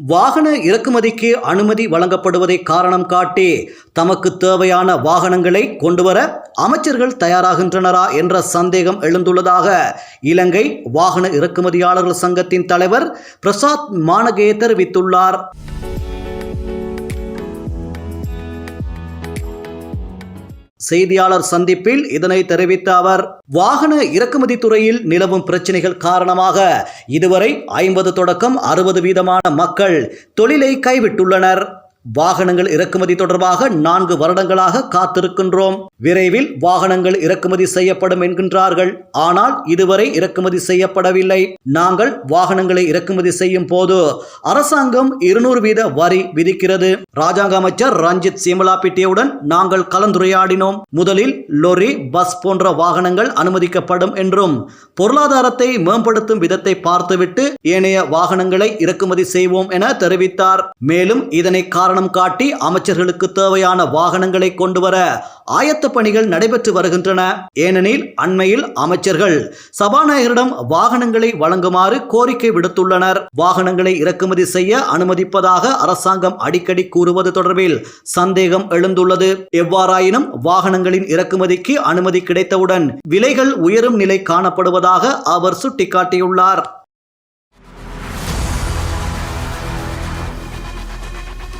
வாகன இறக்குமதிக்கு அனுமதி வழங்கப்படுவதை காரணம் காட்டி தமக்கு தேவையான வாகனங்களை கொண்டுவர அமைச்சர்கள் தயாராகின்றனரா என்ற சந்தேகம் எழுந்துள்ளதாக இலங்கை வாகன இறக்குமதியாளர்கள் சங்கத்தின் தலைவர் பிரசாத் மானகே தெரிவித்துள்ளார். செய்தியாளர் சந்திப்பில் இதனை தெரிவித்த அவர் வாகன இறக்குமதி துறையில் நிலவும் பிரச்சனைகள் காரணமாக இதுவரை ஐம்பது தொடக்கம் அறுபது வீதமான மக்கள் தொழிலை கைவிட்டுள்ளனர். வாகனங்கள் இறக்குமதி தொடர்பாக நான்கு வருடங்களாக காத்திருக்கின்றோம். விரைவில் வாகனங்கள் இறக்குமதி செய்யப்படும் என்கின்றார்கள். ஆனால் இதுவரை இறக்குமதி செய்யப்படவில்லை. நாங்கள் வாகனங்களை இறக்குமதி செய்யும் போது அரசாங்கம் இருநூறு வீத வரி விதிக்கிறது. ராஜாங்க அமைச்சர் ரஞ்சித் சிமலாபிட்டியுடன் நாங்கள் கலந்துரையாடினோம். முதலில் லொரி பஸ் போன்ற வாகனங்கள் அனுமதிக்கப்படும் என்றும் பொருளாதாரத்தை மேம்படுத்தும் விதத்தை பார்த்துவிட்டு ஏனைய வாகனங்களை இறக்குமதி செய்வோம் என தெரிவித்தார். மேலும் இதனை காரணம் காட்டி அமைச்சர்களுக்கு தேவையான வாகனங்களை கொண்டு வர ஆயத்த பணிகள் நடைபெற்று வருகின்றன. ஏனெனில் அண்மையில் அமைச்சர்கள் சபாநாயகரிடம் வாகனங்களை வழங்குமாறு கோரிக்கை விடுத்துள்ளனர். வாகனங்களை இறக்குமதி செய்ய அனுமதிப்பதாக அரசாங்கம் அடிக்கடி கூறுவது தொடர்பில் சந்தேகம் எழுந்துள்ளது. எவ்வாறாயினும் வாகனங்களின் இறக்குமதிக்கு அனுமதி கிடைத்தவுடன் விலைகள் உயரும் நிலை காணப்படுவதாக அவர் சுட்டிக்காட்டியுள்ளார்.